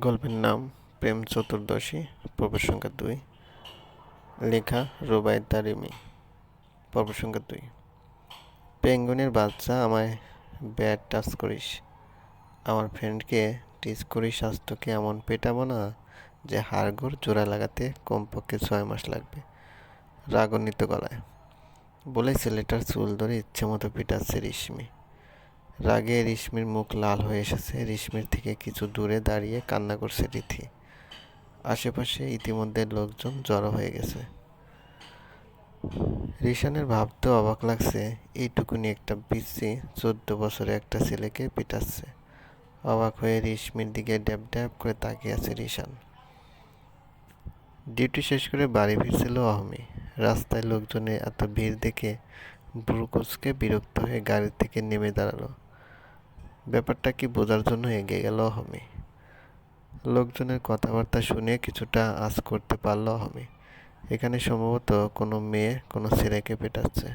গল্পের নাম প্রেম চতুর্দশী পর্ব সংখ্যা দুই। লেখা রুবাই তারিমি পর্ব সংখ্যা দুই। পেঙ্গুনের বাচ্চা, আমায় ব্যাড টাচ করিস। আমার ফ্রেন্ডকে টিচ করিস স্বাস্থ্যকে এমন পেটাবো না যে হাড়গোড় জোড়া লাগাতে কমপক্ষে ছয় মাস লাগবে। রাগান্বিত গলায় বলে ছেলেটার চুল ধরে ইচ্ছে মতো পিটাচ্ছে রেশমি। রাগে রিশমির মুখ লাল হয়ে এসেছে। রিশমির থেকে কিছু দূরে দাঁড়িয়ে কান্না করছে রীতি আশেপাশে ইতিমধ্যে লোকজন জড়ো হয়ে গেছে। রিশানের ভাবতেও অবাক লাগছে। এইটুকুনি একটা পিসি চোদ্দ বছরে একটা ছেলেকে পিটাচ্ছে। অবাক হয়ে রিশমির দিকে ড্যাব ড্যাব করে তাকিয়ে আছে রিশান। ডিউটি শেষ করে বাড়ি ফিরছিল অহমি। রাস্তায় লোকজনে এত ভিড় দেখে ব্রুকুচকে বিরক্ত হয়ে গাড়ি থেকে নেমে দাঁড়াল। ব্যাপারটা কি বোঝার জন্য এগিয়ে গেল অহমি লোকজনের কথাবার্তা শুনে কিছুটা আজ করতে পারল অহমি এখানে সম্ভবত কোনো মেয়ে কোনো ছেলেকে পেটাচ্ছে।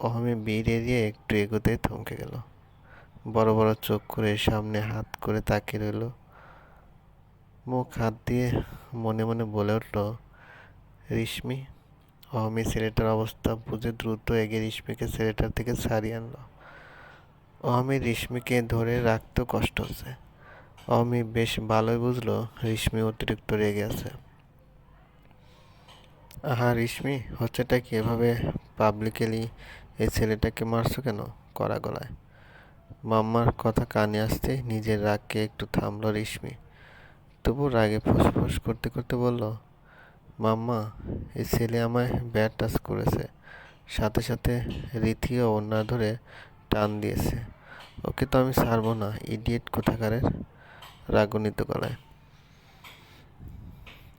অহমি বীর এড়িয়ে একটু এগোতেই থমকে গেল। বড় বড় চোখ করে সামনে হাত করে তাকিয়ে রইল। মুখ হাত দিয়ে মনে মনে বলে উঠল, রিশমি, অহমি ছেলেটার অবস্থা বুঝে দ্রুত এগিয়ে রিশমিকে ছেলেটার থেকে ছাড়িয়ে আনলো। অহমি রেশমিকে ধরে রাখতেও কষ্ট হচ্ছে। অমি বেশ ভালোই বুঝলো রিশমি অতিরিক্ত রেগে আছে। আহা, রিশমি, হচ্ছেটা কি এভাবে পাবলিকেলি এই ছেলেটাকে মারছো কেন? কড়া গলায়। মাম্মার কথা কানে আসতে নিজের রাগকে একটু থামলো রিশমি। তবু রাগে ফুসফুস করতে করতে বলল, মাম্মা, এই ছেলে আমায় ব্যাট টাচ করেছে। সাথে সাথে রীতিও ওনা ধরে টান দিয়েছে। ওকে তো আমি ছাড়বো না, ইডিয়েট কোথাকারের? রাগনিত গলায়।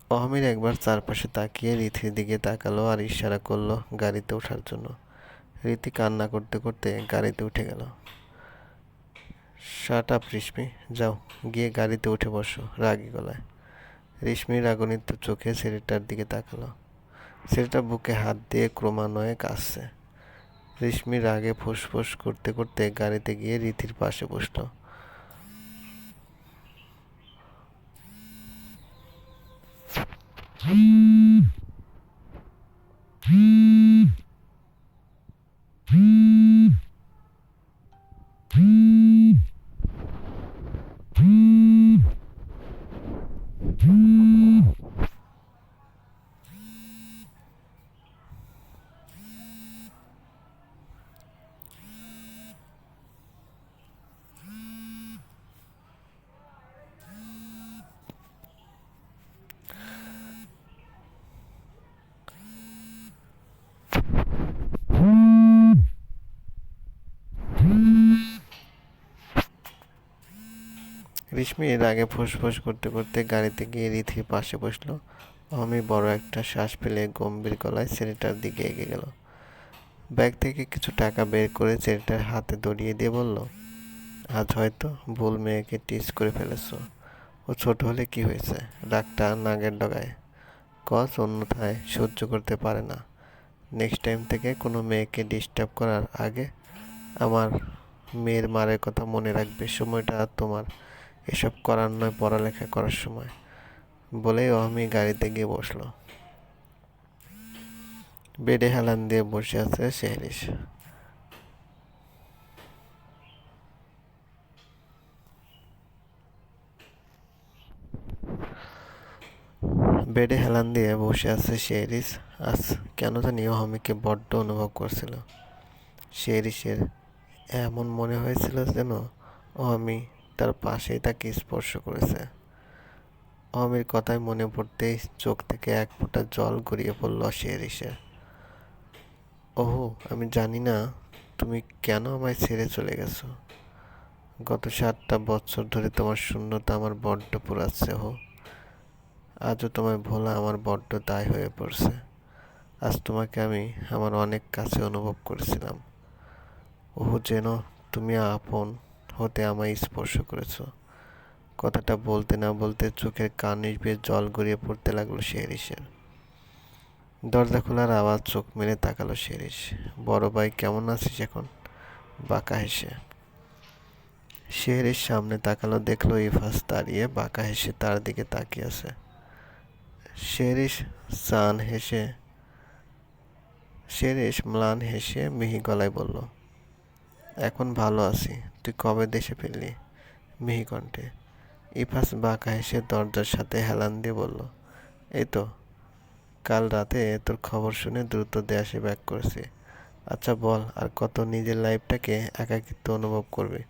অহমির একবার চারপাশে তাকিয়ে রীতির দিকে তাকালো আর ইশারা করল গাড়িতে ওঠার জন্য। রীতি কান্না করতে করতে গাড়িতে উঠে গেল। শার্ট আপ রিশমি, যাও, গিয়ে গাড়িতে উঠে বসো। রাগি গলায়। রিশমি রাগনিত চোখে ছেলেটার দিকে তাকালো। ছেলেটা বুকে হাত দিয়ে ক্রমান্বয়ে কাঁদছে রেশমি রাগে ফুসফুস করতে করতে গাড়িতে গিয়ে রীতির পাশে বসল। রিশমি এর আগে ফুসফুস করতে করতে গাড়িতে গিয়ে রীতির পাশে বসল। আমি বড় একটা শ্বাস ফেলে গম্ভীর গলায় ছেলেটার দিকে এগিয়ে গেল। ব্যাগ থেকে কিছু টাকা বের করে ছেলেটার হাতে দড়িয়ে দিয়ে বলল, আজ হয়তো ভুল মেয়েকে টিচ করে ফেলেছো। ও ছোট হলে কি হয়েছে? রাগটা নাগের ডগায়। কজ অন্যথায় সহ্য করতে পারে না। নেক্সট টাইম থেকে কোনো মেয়েকে ডিস্টার্ব করার আগে আমার মেয়ের মারের কথা মনে রাখবে। সময়টা তোমার এসব করার নয়, পড়ালেখা করার সময়। বলেই অহমি গাড়িতে গিয়ে বসল। বেডে হেলান দিয়ে বসে আছে শেহরিস বেডে হেলান দিয়ে বসে আছে শেহরিস আজ কেন জানি অহমিকে বড্ড অনুভব করছিল। শেহরিসের এমন মনে হয়েছিল যেন অহমি তার পাশেই তাকে স্পর্শ করেছে। অমির কথায় মনে পড়তেই চোখ থেকে এক ফোঁটা জল গড়িয়ে পড়ল শেরিসের ওহো, আমি জানি না তুমি কেন আমায় ছেড়ে চলে গেছো। গত সাতটা বছর ধরে তোমার শূন্যতা আমার বড্ড পোড়াচ্ছে, হো। আজও তোমায় ভোলা আমার বড্ড দায় হয়ে পড়ছে। আজ তোমাকে আমি আমার অনেক কাছে অনুভব করেছিলাম। ওহো যেন তুমি আপন। হতে আমায় স্পর্শ করেছ। কথাটা বলতে না বলতে চোখের কানিস বেয়ে জল গড়িয়ে পড়তে লাগল শেরিসের দরজা খোলার আওয়াজ চোখ মেলে তাকালো শেরিস বড় ভাই, কেমন আছিস এখন? বাঁকা হেসে। শেহরির সামনে তাকালো, দেখল ইফাস দাঁড়িয়ে বাঁকা হেসে তার দিকে তাকিয়ে আছে। শেরিস সান হেসে শেরিস ম্লান হেসে মিহি গলায় বলল, এখন ভালো আছি। তুই কবে দেশে ফিরলি? মিহিকণ্ঠে ইফাস বাঁকা হেসে দরজার সাথে হেলান দিয়ে বলল, এই তো, কাল রাতে তোর খবর শুনে দ্রুত দেশে ব্যাক করেছি। আচ্ছা বল, আর কত নিজের লাইফটাকে একাকিত্ব অনুভব করবি?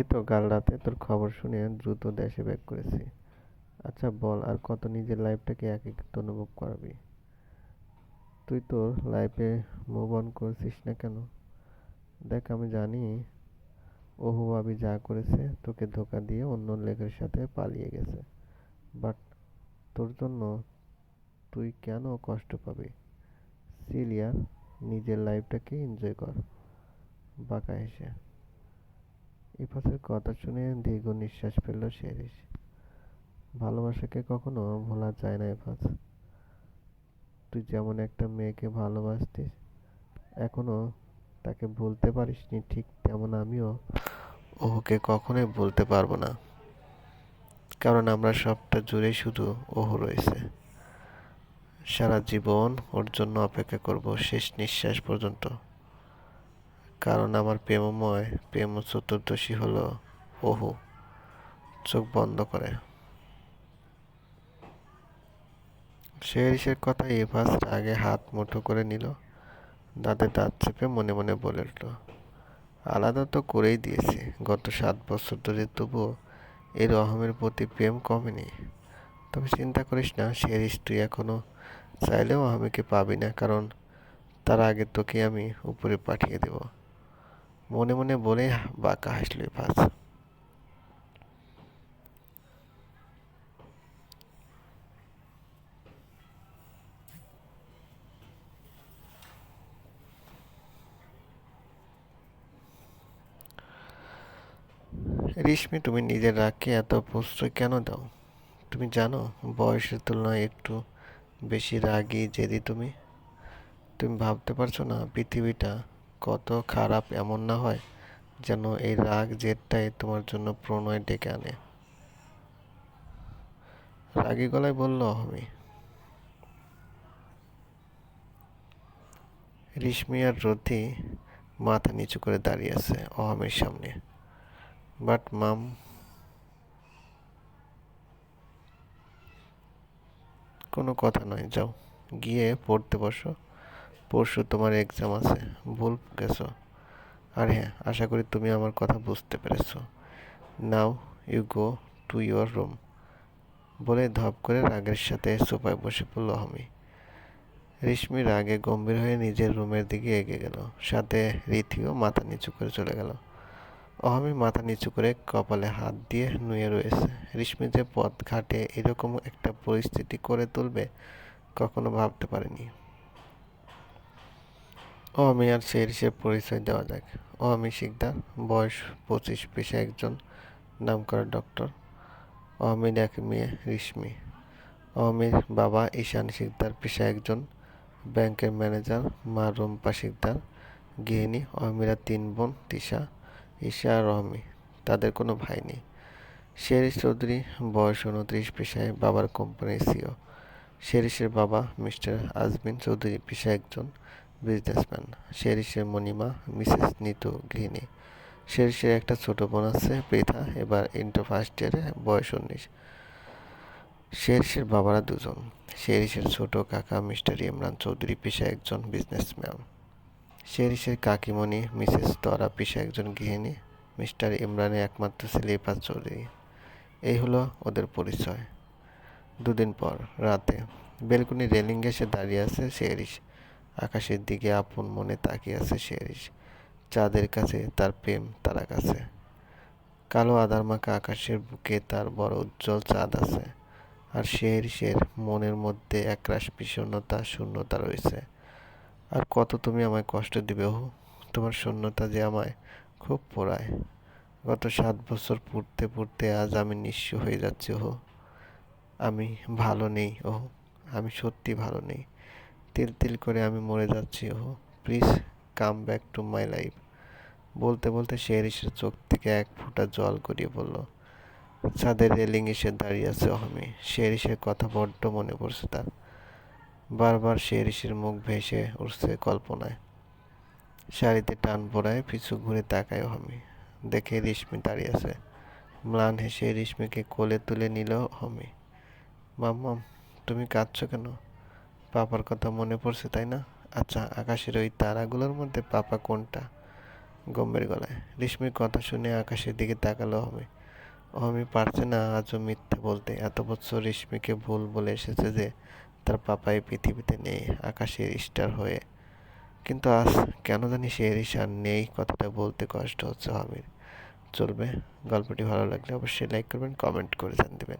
এই তো কাল রাতে তোর খবর শুনে দ্রুত দেশে ব্যাক করেছি। আচ্ছা বল, আর কত নিজের লাইফটাকে একাকিত্ব অনুভব করবি? তুই তোর লাইফে মুভ অন করছিস না কেন? দেখ, আমি জানি ওহু আবি যা করেছে তোকে ধোকা দিয়ে অন্য লেখের সাথে পালিয়ে গেছে। বাট তোর জন্য তুই কেন কষ্ট পাবি? সিলিয়ার নিজের লাইফটাকে এনজয় কর। বাঁকা হেসে। ইফাসের কথা শুনে দীর্ঘ নিঃশ্বাস ফেলল শেরিস ভালোবাসাকে কখনো ভোলা যায় না ইফাস? তুই যেমন একটা মেয়েকে ভালোবাসতিস, এখনও তাকে ভুলতে পারিসনি ঠিক তেমন আমিও ওকে কখনোই বলতে পারব না। কারণ আমরা সবটা জুড়ে শুধু ওহু রয়েছে। সারা জীবন ওর জন্য অপেক্ষা করব শেষ নিঃশ্বাস পর্যন্ত। কারণ আমার প্রেমময় প্রেম চতুর্দশী হলো ওহু, চোখ বন্ধ করে। শেরিসের কথা এভাস আগে হাত মুঠো করে নিল, দাঁতে দাঁত চেপে মনে মনে বলে উঠল, আলাদা তো করেই দিয়েছি, গত সাত বছর ধরে তবুও এই রহমের প্রতি প্রেম কমেনি। তবে চিন্তা করিস না শেরিস তুই এখনও চাইলেও আহমেকে পাবি না, কারণ তার আগে তোকে আমি উপরে পাঠিয়ে দেব। মনে মনে বলে বাঁকা হাসলো ফাঁস রিশমি, তুমি নিজের রাগকে এত প্রশ্রয় কেন দাও? তুমি জানো, বয়সের তুলনায় একটু বেশি রাগী জেদি তুমি। তুমি ভাবতে পারছ না, পৃথিবীটা কত খারাপ এমন না হয় যেন এই রাগ জেদটাই তোমার জন্য প্রণয় ডেকে আনে। রাগী গলায় বলল, আমি রিশমি আর রথি মাথা নিচু করে দাঁড়িয়ে আছে অহমের সামনে। বাট মাম, কোনো কথা নয়, যাও, গিয়ে পড়তে বসো। পরশু তোমার এক্সাম আছে। ভুল গেছো? আর হ্যাঁ আশা করি তুমি আমার কথা বুঝতে পেরেছ। Now you go to your room বলে ধপ করে রাগের সাথে সোফায় বসে পড়ল আমি রেশমি রাগে গম্ভীর হয়ে নিজের রুমের দিকে এগিয়ে গেল। সাথে রীতিও মাথা নিচু করে চলে গেল। অহমি মাথা নিচু করে কপালে হাত দিয়ে নুয়ে রয়েছে। রেশমি যে পথ ঘাটে এরকম একটা পরিস্থিতি করে তুলবে, কখনো ভাবতে পারেনি। আমি আর হিসেবে পরিচয় দেওয়া যাক। আমি শিকদার, বয়স পঁচিশ পেশা একজন নাম করা ডক্টর। অহমিদ এক মেয়ে, রিশমি। অহমির বাবা ঈশান শিকদার পেশা একজন, ব্যাংকের ম্যানেজার, মা রুম্পা শিকদার, গৃহিণী অহমিরা তিন বোন, তিশা, ঈশা আর রহমি তাদের কোনো ভাই নেই। শেরিস চৌধুরী, বয়স উনত্রিশ, পেশায় বাবার কোম্পানির সিও। শেরিসের বাবা মিস্টার আজমিন চৌধুরী পেশা একজন বিজনেসম্যান শেরিসের মণিমা, মিসেস নিতু গৃহিণী শেরিসের একটা ছোট বোন আছে, পৃথা, এবার ইন্টার ফার্স্ট ইয়ারে বয়স উনিশ। শেরিসের বাবারা দুজন। শেরিসের ছোট কাকা মিস্টার ইমরান চৌধুরী পেশা একজন বিজনেসম্যান। শেরিসের কাকিমণি, মিসেস তরা পেশা একজন গৃহিণী। মিস্টার ইমরানের একমাত্র ছেলে ইফাজ চৌধুরী। এই হলো ওদের পরিচয়। দুদিন পর, রাতে। বেলকুনি রেলিং এসে দাঁড়িয়ে আছে শেরিস আকাশের দিকে আপন মনে তাকিয়ে আছে শেরিস চাঁদের কাছে তার প্রেম তারা কাছে। কালো আদার মাখা আকাশের বুকে তার বড় উজ্জ্বল চাঁদ আছে। আর শেরিসের মনের মধ্যে একরাশ বিষণ্ণতা, শূন্যতা রয়েছে। আর কত তুমি আমায় কষ্ট দিবে হু তোমার শূন্যতা যে আমায় খুব পোড়ায়। গত সাত বছর পড়তে পড়তে আজ আমি নিঃস্ব হয়ে যাচ্ছি ওহো। আমি ভালো নেই ওহো। আমি সত্যি ভালো নেই। তিল তিল করে আমি মরে যাচ্ছি, ওহো please come back to my life বলতে বলতে সে শেরিসের চোখ থেকে এক ফোঁটা জল গড়িয়ে পড়ল। ছাদের রেলিং এসে দাঁড়িয়ে আছে অহমি। শেরিসের কথা বড্ড মনে পড়ছে তার। বারবার শেরিসের মুখ ভেসে উঠছে কল্পনায়। শাড়িতে টান পড়ায় পিছু ঘুরে তাকায় অহমি। দেখে রেশমি দাঁড়িয়ে আছে। ম্লান হেসে রেশমিকে কোলে তুলে নিল অহমি। মাম্মাম, তুমি কাঁদছো কেন? পাপার কথা মনে পড়ছে, তাই না? আচ্ছা আকাশের ওই তারাগুলোর মধ্যে পাপা কোনটা? গম্ভীর গলায়। রেশমির কথা শুনে আকাশের দিকে তাকালো অহমি। অহমি পারছে না আজও মিথ্যে বলতে। এত বছর রেশমিকে ভুল বলে এসেছে যে তার পাপা এই পৃথিবীতে নেই, আকাশের স্টার হয়ে। কিন্তু আজ কেন জানি সে রিসার নেই, কথাটা বলতে কষ্ট হচ্ছে অহমির। চলবে। গল্পটি ভালো লাগলে অবশ্যই লাইক করবেন, কমেন্ট করে জান দেবেন।